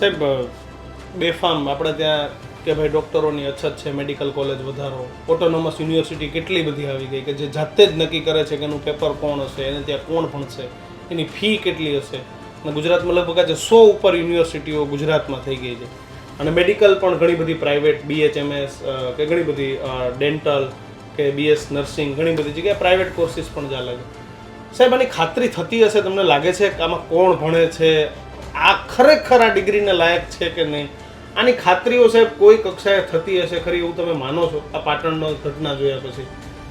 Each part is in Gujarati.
સાહેબ બેફામ આપણે ત્યાં કે ભાઈ ડૉક્ટરોની અછત છે, મેડિકલ કોલેજ વધારો ઓટોનોમસ યુનિવર્સિટી કેટલી બધી આવી ગઈ કે જે જાતે જ નક્કી કરે છે કે એનું પેપર કોણ હશે, એને ત્યાં કોણ ભણશે, એની ફી કેટલી હશે. અને ગુજરાતમાં લગભગ આજે સો ઉપર યુનિવર્સિટીઓ ગુજરાતમાં થઈ ગઈ છે. અને મેડિકલ પણ ઘણી બધી પ્રાઇવેટ બીએચએમએસ કે ઘણી બધી ડેન્ટલ કે બીએસ નર્સિંગ ઘણી બધી જગ્યાએ પ્રાઇવેટ કોર્સિસ પણ ચાલે છે. સાહેબ, આની ખાતરી થતી હશે, તમને લાગે છે કે આમાં કોણ ભણે છે? ખરેખર આ ડિગ્રીને લાયક છે કે નહીં? આની ખાતરીઓ સાહેબ કોઈ કક્ષાએ થતી હશે ખરી એવું તમે માનો છો? આ પાટણનો ઘટના જોયા પછી.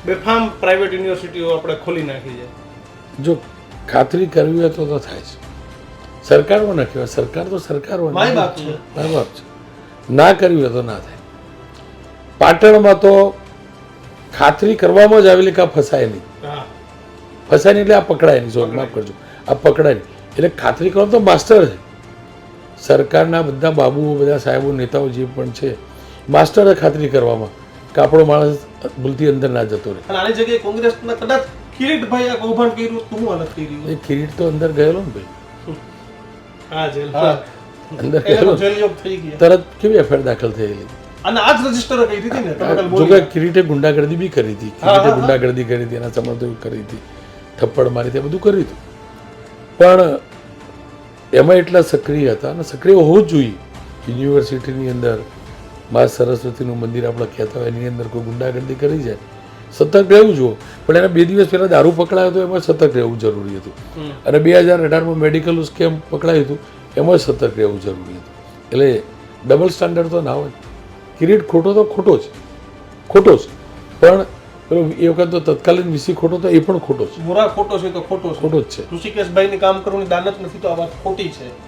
બેફામ પ્રાઇવેટ યુનિવર્સિટીઓ આપણે ખોલી નાખી છે. જો ખાતરી કરવી હોય તો તો થાય છે સરકારમાં ના કહેવાય. સરકાર તો સરકાર માય બાપ છે. મારી બાપ છે. ના કરવી હોય તો ના થાય. પાટણમાં તો ખાતરી કરવામાં જ આવેલી કાં ફસાય નહીં? હા. ફસાય નહીં એટલે આ પકડાય નહીં. સોરી માફ કરજો. આ પકડાય નહીં. એટલે ખાતરી કરવા તો માસ્ટર છે. સરકારના બધા બાબુઓ બધા સાહેબો નેતાઓ જે પણ છે માસ્ટરે ખાતરી કરવામાં કે આપણો માણસ ભૂલથી અંદર ના જતો રહે. આની જગ્યાએ કોંગ્રેસના કદાચ કિરીટભાઈ આ કૌભાંડ કર્યું તો હું હાલત કરી એ કિરીટ તો અંદર ગયેલો ને ભાઈ. હા જેલ અંદર ગયેલો. તો તરત કેવી એફઆઈઆર દાખલ થયેલી? અને આ રજિસ્ટર કરી હતી ને જો કે કિરીટે ગુંડાગર્દી બી કરી હતી. કિરીટે ગુંડાગર્દી કરી હતી એના સમર્થકો કરી હતી. થપ્પડ મારી હતી બધું કર્યું હતું. પણ એમાં એટલા સક્રિય હતા અને સક્રિય હોવું જ જોઈએ યુનિવર્સિટીની અંદર મા સરસ્વતીનું મંદિર આપણે કહેતા હોય એની અંદર કોઈ ગુંડાગર્દી કરી જાય. સતર્ક રહેવું જુઓ. પણ એના બે દિવસ પહેલાં દારૂ પકડાયો હતો એમાં સતર્ક રહેવું જરૂરી હતું. અને બે હજાર અઢારમાં મેડિકલ સ્કેમ પકડાયું હતું એમાં સતર્ક રહેવું જરૂરી હતું. એટલે ડબલ સ્ટાન્ડર્ડ તો ના હોય. કિરીટ ખોટો તો ખોટો જ. ખોટો જ. પણ પેલો એ વખત તો તત્કાલીન વીસી ખોટો તો એ પણ ખોટો છે. મોરા ખોટો છે તો ખોટો ખોટો જ છે. ઋષિકેશભાઈને કામ કરવાની દાનત નથી તો આ વાત ખોટી છે.